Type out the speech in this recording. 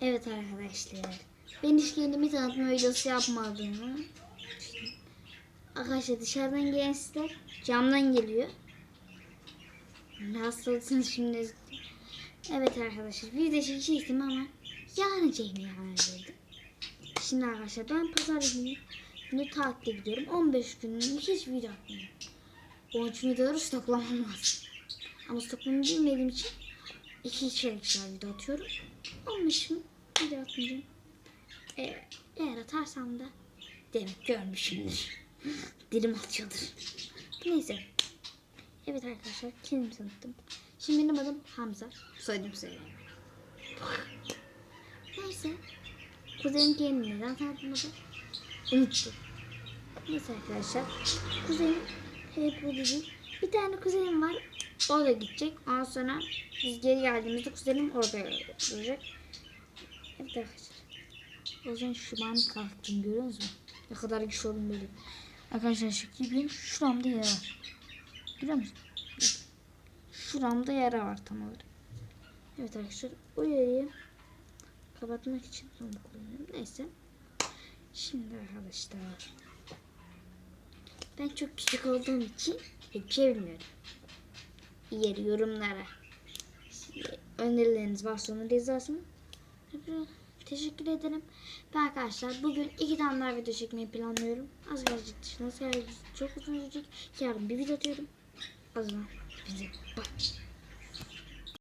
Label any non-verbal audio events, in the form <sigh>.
Evet arkadaşlar. Ben hiç kendimi tanıtma videosu yapmadığımı. Arkadaşlar dışarıdan gelen sesler camdan geliyor. Nasıl olsunuz şimdi? Evet arkadaşlar video çekecektim ama yarın çekmeye karar verdim. Şimdi arkadaşlar ben pazar günü, günü tatile gidiyorum. 15 gün hiç video atmıyorum. Onun için videoları stoklamam lazım. Ama stoklamamı bilmediğim için iki içerikler video atıyorum. 15 gün video atmayacağım. Ee, eğer atarsam da demek görmüşümdür. <laughs> Dilim atıyordur. Neyse. Evet arkadaşlar kendimi tanıttım. Şimdi benim adım Hamza. Soyadım söyleyeyim. Neyse. Kuzenim kendini neden tanıtmadı? Unuttum. Neyse arkadaşlar. Kuzenim hep bu. Bir tane kuzenim var. O da gidecek. Ondan sonra biz geri geldiğimizde kuzenim orada duracak. Evet arkadaşlar. O zaman şu ben kalktım görüyor musunuz? Ne kadar güçlü oldum böyle. Arkadaşlar şu benim şuramda yara var. Görüyor musun? Şuramda yara var tam olarak. Evet arkadaşlar o yarayı kapatmak için onu kullanıyorum. Neyse. Şimdi arkadaşlar. Ben çok küçük olduğum için hiçbir şey bilmiyorum. Yer yorumlara. Önerileriniz varsa onları yazarsın. Teşekkür ederim. Ben arkadaşlar bugün iki tane daha video çekmeyi planlıyorum. Az gelecek dışında. Çok uzun sürecek. Yarın bir video atıyorum. O zaman bize bye.